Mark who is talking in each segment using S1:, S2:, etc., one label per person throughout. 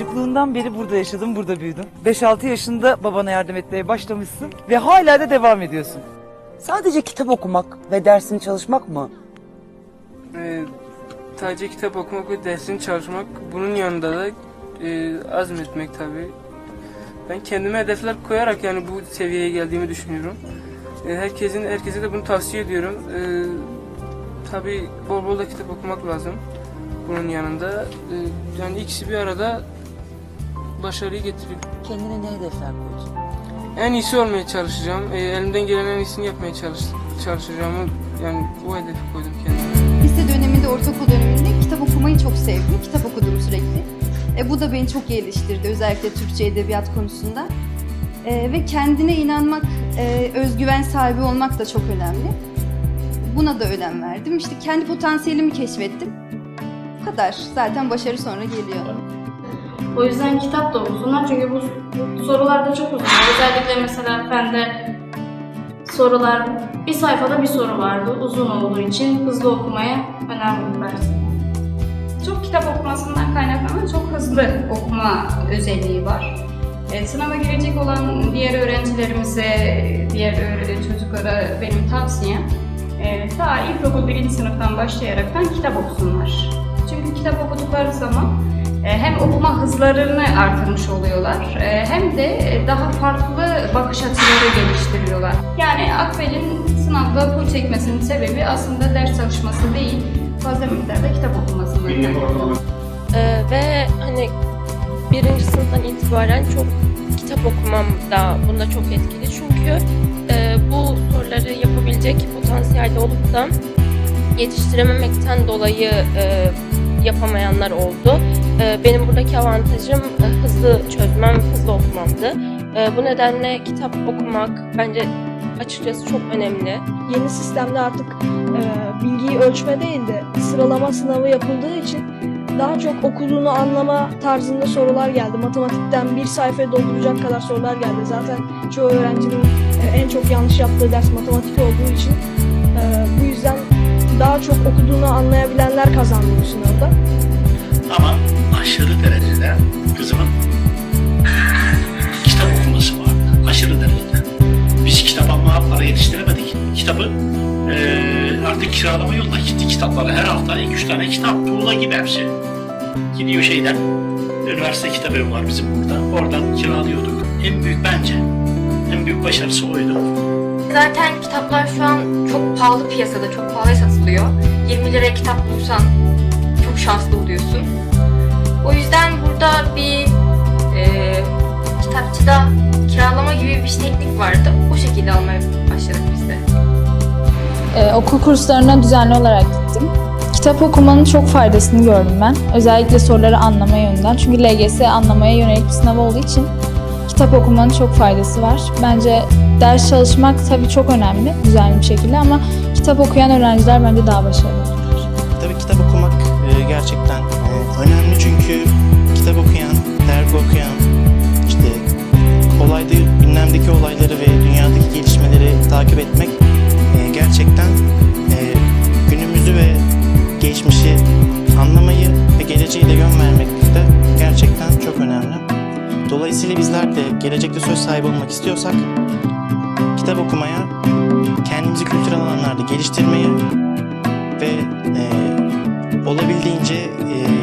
S1: yaşından beri burada yaşadım, burada büyüdüm. 5-6 yaşında babana yardım etmeye başlamışsın ve hala da devam ediyorsun. Sadece kitap okumak ve dersini çalışmak mı?
S2: Ee, sadece kitap okumak ve dersini çalışmak. Bunun yanında da e, azmetmek tabii. Ben kendime hedefler koyarak yani bu seviyeye geldiğimi düşünüyorum. E, herkesin herkese de bunu tavsiye ediyorum. E, tabii bol bol da kitap okumak lazım. Bunun yanında e, yani ikisi bir arada başarıyı getiriyor.
S1: Kendine ne hedefler koydun?
S2: En iyisi olmaya çalışacağım. E, elimden gelen en iyisini yapmaya çalış, çalışacağımı yani bu hedefi koydum kendime.
S3: Lise döneminde, ortaokul döneminde kitap okumayı çok sevdim. Kitap okudum sürekli. E, bu da beni çok geliştirdi. Özellikle Türkçe edebiyat konusunda. E, ve kendine inanmak, e, özgüven sahibi olmak da çok önemli. Buna da önem verdim. İşte kendi potansiyelimi keşfettim. Bu kadar. Zaten başarı sonra geliyor.
S4: O yüzden kitap da uzunlar çünkü bu, bu sorular da çok uzun. Özellikle mesela bende sorular bir sayfada bir soru vardı. Uzun olduğu için hızlı okumaya önem verdim.
S5: Çok kitap okumasından kaynaklanan çok hızlı okuma özelliği var. E, sınava girecek olan diğer öğrencilerimize, diğer çocuklara benim tavsiyem e, daha ilkokul birinci sınıftan başlayaraktan kitap okusunlar. Çünkü kitap okudukları zaman e, hem okuma hızlarını artırmış oluyorlar e, hem de e, daha farklı bakış açıları geliştiriyorlar. Yani Akbel'in sınavda pul çekmesinin sebebi aslında ders çalışması değil, fazla miktarda kitap okumasından.
S6: Ee, ve hani birinci sınıftan itibaren çok kitap okumam da bunda çok etkili. Çünkü e, bu soruları yapabilecek potansiyelde olup da yetiştirememekten dolayı e, yapamayanlar oldu. E, benim buradaki avantajım e, hızlı çözmem, hızlı okumamdı. E, bu nedenle kitap okumak bence açıkçası çok önemli.
S7: yeni sistemde artık e, bilgiyi ölçme değil de sıralama sınavı yapıldığı için daha çok okuduğunu anlama tarzında sorular geldi. Matematikten bir sayfayı dolduracak kadar sorular geldi. Zaten çoğu öğrencinin e, en çok yanlış yaptığı ders matematik olduğu için bu yüzden daha çok okuduğunu anlayabilenler kazandı bu sınavda.
S8: Ama aşırı derecede kızımın kitap okuması vardı. Aşırı derecede. Biz kitap almaya para yetiştiremedik. Kitabı eee, artık kiralama yoluna gitti kitapları. Her hafta 2-3 tane kitap. Tuğla gibi hepsi. Gidiyor şeyden. Üniversite kitap evi var bizim burada. Oradan kiralıyorduk. En büyük bence. En büyük başarısı oydu.
S9: Zaten kitaplar şu an çok pahalı piyasada, çok pahalı satılıyor. 20 liraya kitap bulsan çok şanslı oluyorsun. O yüzden burada bir e, kitapçıda kiralama gibi bir teknik vardı. O şekilde almaya başladık biz de.
S10: Ee, okul kurslarına düzenli olarak gittim. Kitap okumanın çok faydasını gördüm ben. Özellikle soruları anlama yönünden. Çünkü LGS anlamaya yönelik bir sınav olduğu için kitap okumanın çok faydası var. Bence ders çalışmak tabii çok önemli düzenli bir şekilde ama kitap okuyan öğrenciler bence daha başarılı.
S11: Tabii kitap okumak e, gerçekten önemli çünkü kitap okuyan, dergi okuyan, işte olayda gündemdeki olayları ve dünyadaki gelişmeleri takip etmek e, gerçekten e, günümüzü ve geçmişi anlamayı ve geleceğe de yön vermek de gerçekten çok önemli. Dolayısıyla bizler de gelecekte söz sahibi olmak istiyorsak kitap okumaya, kendimizi kültürel alanlarda geliştirmeye ve e, olabildiğince e,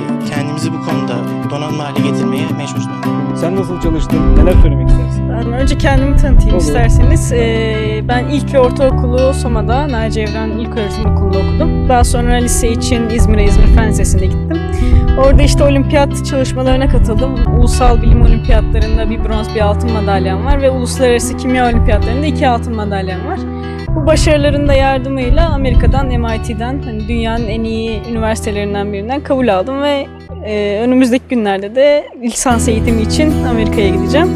S11: kendimizi bu konuda donanımlı hale getirmeye mecburuz.
S12: Sen nasıl çalıştın? Neler söylemek istersin?
S7: Ben önce kendimi tanıtayım
S12: Olur.
S7: isterseniz. Ee, ben ilk ve ortaokulu Soma'da Naci Evren İlköğretim Okulu'nda okudum. Daha sonra lise için İzmir'e İzmir Fen Lisesi'ne gittim. Orada işte olimpiyat çalışmalarına katıldım. Ulusal bilim olimpiyatlarında bir bronz bir altın madalyam var ve uluslararası kimya olimpiyatlarında iki altın madalyam var. Bu başarıların da yardımıyla Amerika'dan, MIT'den, hani dünyanın en iyi üniversitelerinden birinden kabul aldım ve e, önümüzdeki günlerde de lisans eğitimi için Amerika'ya gideceğim.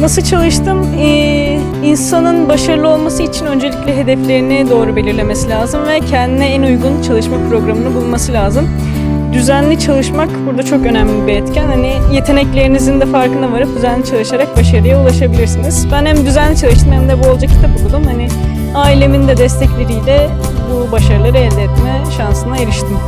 S7: Nasıl çalıştım? Ee, insanın başarılı olması için öncelikle hedeflerini doğru belirlemesi lazım ve kendine en uygun çalışma programını bulması lazım. Düzenli çalışmak burada çok önemli bir etken. Hani yeteneklerinizin de farkına varıp düzenli çalışarak başarıya ulaşabilirsiniz. Ben hem düzenli çalıştım hem de bolca kitap okudum. Hani ailemin de destekleriyle bu başarıları elde etme şansına eriştim.